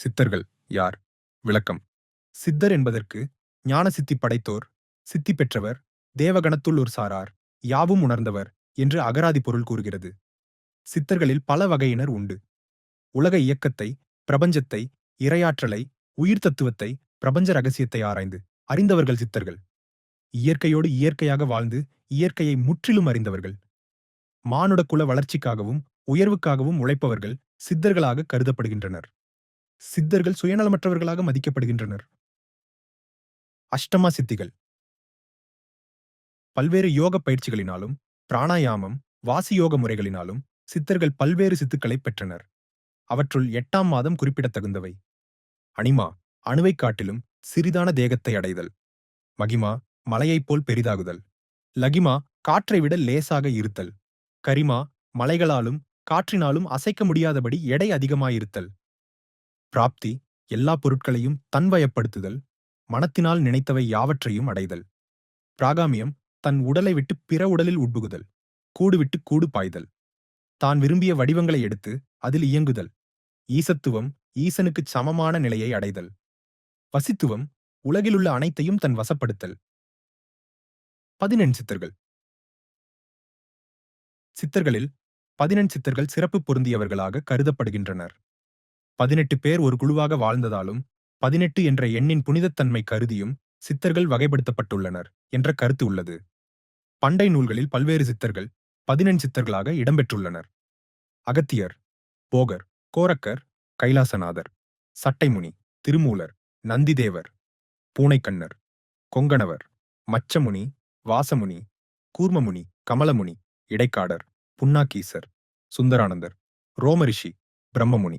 சித்தர்கள் யார்? விளக்கம். சித்தர் என்பதற்கு ஞான சித்தி படைத்தோர் சித்தி பெற்றவர் தேவகணத்துள் ஒரு சாரார் யாவும் உணர்ந்தவர் என்று அகராதி பொருள் கூறுகிறது. சித்தர்களில் பல வகையினர் உண்டு. உலக இயக்கத்தை பிரபஞ்சத்தை இரையாற்றலை உயிர் தத்துவத்தை பிரபஞ்ச ரகசியத்தை ஆராய்ந்து அறிந்தவர்கள் சித்தர்கள். இயற்கையோடு இயற்கையாக வாழ்ந்து இயற்கையை முற்றிலும் அறிந்தவர்கள். மானுட குல வளர்ச்சிக்காகவும் உயர்வுக்காகவும் உழைப்பவர்கள் சித்தர்களாக கருதப்படுகின்றனர். சித்தர்கள் சுயநலமற்றவர்களாக மதிக்கப்படுகின்றனர். அஷ்டமா சித்திகள் பல்வேறு யோக பயிற்சிகளினாலும் பிராணாயாமம் வாசியோக முறைகளினாலும் சித்தர்கள் பல்வேறு சித்துக்களை பெற்றனர். அவற்றுள் எட்டாம் மாதம் குறிப்பிடத்தகுந்தவை. அனிமா அணுவைக் காட்டிலும் சிறிதான தேகத்தை அடைதல். மகிமா மலையைப் போல் பெரிதாகுதல். லகிமா காற்றை விட லேசாக இருத்தல். கரிமா மலைகளாலும் காற்றினாலும் அசைக்க முடியாதபடி எடை அதிகமாயிருத்தல். பிராப்தி எல்லா பொருட்களையும் தன்வயப்படுத்துதல் மனத்தினால் நினைத்தவை யாவற்றையும் அடைதல். பிராகாமியம் தன் உடலை விட்டு பிற உடலில் உட்புகுதல் கூடு விட்டு கூடு பாய்தல். தான் விரும்பிய வடிவங்களை எடுத்து அதில் இயங்குதல். ஈசத்துவம் ஈசனுக்குச் சமமான நிலையை அடைதல். வசித்துவம் உலகிலுள்ள அனைத்தையும் தன் வசப்படுத்தல். பதினெண் சித்தர்கள். சித்தர்களில் பதினெண் சித்தர்கள் சிறப்பு பொருந்தியவர்களாக கருதப்படுகின்றனர். பதினெட்டு பேர் ஒரு குழுவாக வாழ்ந்ததாலும் பதினெட்டு என்ற எண்ணின் புனிதத்தன்மை கருதியும் சித்தர்கள் வகைப்படுத்தப்பட்டுள்ளனர் என்ற கருத்து உள்ளது. பண்டை நூல்களில் பல்வேறு சித்தர்கள் பதினெண் சித்தர்களாக இடம்பெற்றுள்ளனர். அகத்தியர் போகர் கோரக்கர் கைலாசநாதர் சட்டைமுனி திருமூலர் நந்திதேவர் பூனைக்கண்ணர் கொங்கணவர் மச்சமுனி வாசமுனி கூர்மமுனி கமலமுனி இடைக்காடர் புன்னாக்கீசர் சுந்தரானந்தர் ரோமரிஷி பிரம்மமுனி.